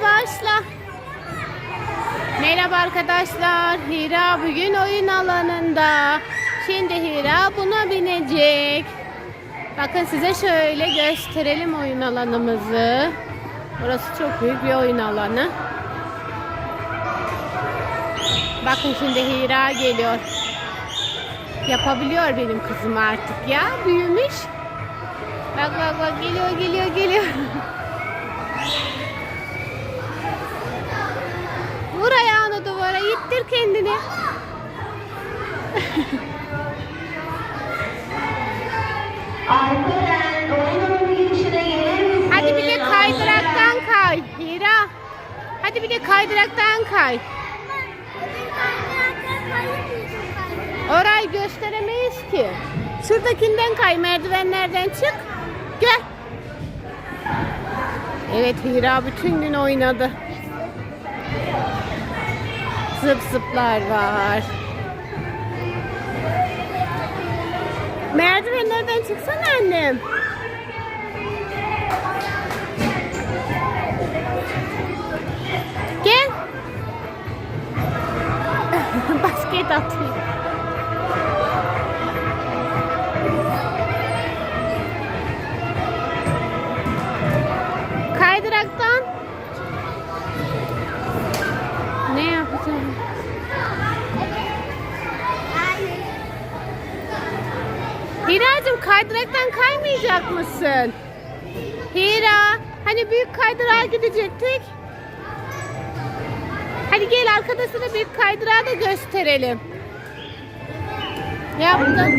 Hadi başla. Merhaba arkadaşlar. Hira bugün oyun alanında. Şimdi Hira buna binecek. Bakın size şöyle gösterelim oyun alanımızı. Burası çok büyük bir oyun alanı. Bakın şimdi Hira geliyor. Yapabiliyor benim kızım artık ya. Büyümüş. Bak bak bak geliyor geliyor geliyor. ittir kendini. Hadi bir de kaydıraktan kay. Hira. Hadi bir de kaydıraktan kay. Orayı gösteremeyiz ki. Şuradakinden kay merdivenlerden çık. Gel. Evet Hira bütün gün oynadı. Zıp zıplar var. Merdivenlerden çıksana annem. Gel. Basket atıyor. Kaydıraktan kaymayacak mısın? Hira, hani büyük kaydırağa gidecektik. Hadi gel arkadaşına büyük kaydırağı da gösterelim. Yaptın.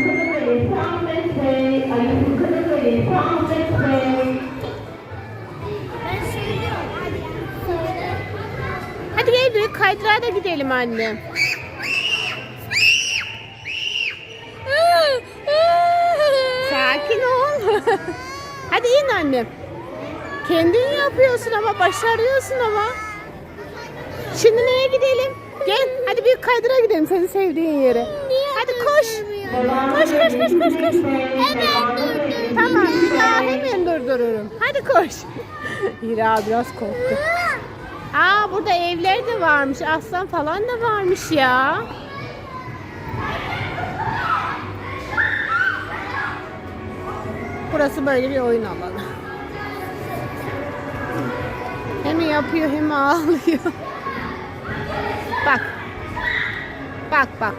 Hadi gel büyük kaydırağa da gidelim annem. Sakin ol. Hadi in annem. Kendin yapıyorsun ama başarıyorsun ama. Şimdi nereye gidelim? Gel hadi büyük kaydırağa gidelim senin sevdiğin yere. Hadi koş. Koş koş koş koş koş. Hemen durdum. Tamam bir daha hemen durdururum. Hadi koş. Hira biraz korktu. Aa burada evler de varmış. Aslan falan da varmış ya. Burası böyle bir oyun alanı. Hem yapıyor hem ağlıyor. Bak. Bak bak